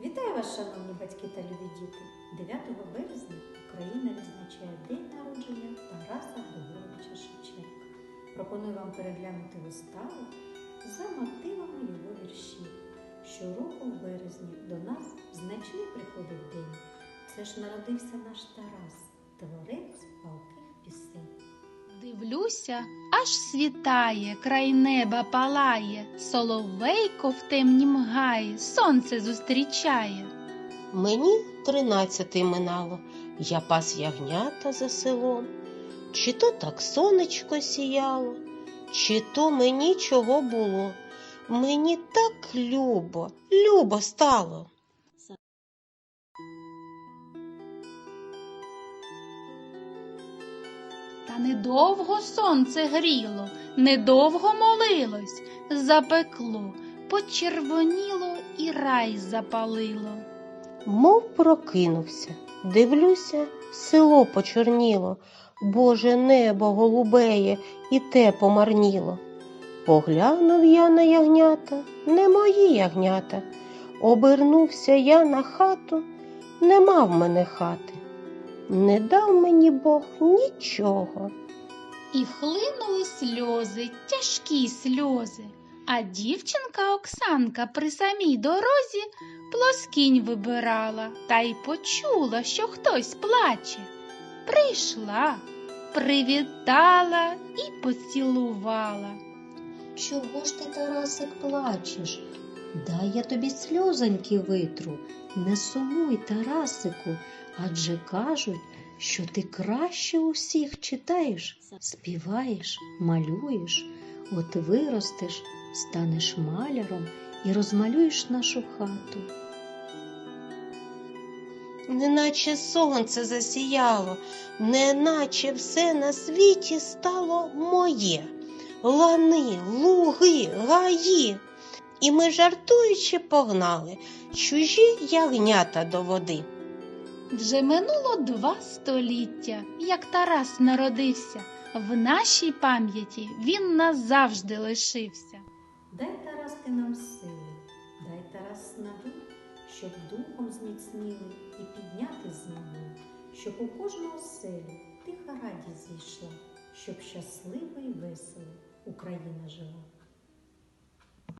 Вітаю вас, шановні батьки та любі діти! 9 березня Україна відзначає День народження Тараса Григоровича Шевченка. Пропоную вам переглянути виставу за мотивами його віршів. Щороку в березні до нас значний приходить день. Це ж народився наш Тарас, творець палких пісень. Дивлюся, аж світає, край неба палає, соловейко в темнім гаї, сонце зустрічає. Мені тринадцятий минало, я пас ягнята за селом. Чи то так сонечко сіяло, чи то мені чого було. Мені так любо, любо стало. Недовго сонце гріло, недовго молилось, запекло, почервоніло і рай запалило. Мов прокинувся, дивлюся, село почорніло, Боже небо голубеє і те помарніло. Поглянув я на ягнята, не мої ягнята. Обернувся я на хату, нема в мене хати. Не дав мені Бог нічого. І вхлинули сльози, тяжкі сльози. А дівчинка Оксанка при самій дорозі плоскінь вибирала та й почула, що хтось плаче. Прийшла, привітала і поцілувала. Чого ж ти, Тарасик, плачеш? Дай я тобі сльозоньки витру. Не сумуй, Тарасику, адже кажуть, що ти краще усіх читаєш, співаєш, малюєш, от виростеш, станеш маляром і розмалюєш нашу хату. Неначе сонце засіяло, неначе все на світі стало моє. Лани, луги, гаї. І ми жартуючи погнали чужі ягнята до води. Вже минуло два століття, як Тарас народився. В нашій пам'яті він назавжди лишився. Дай Тарас ти нам сили, дай Тарас снаги, щоб духом зміцнили і підняти змогли, щоб у кожну оселю тиха радість зійшла, щоб щаслива і весела Україна жила.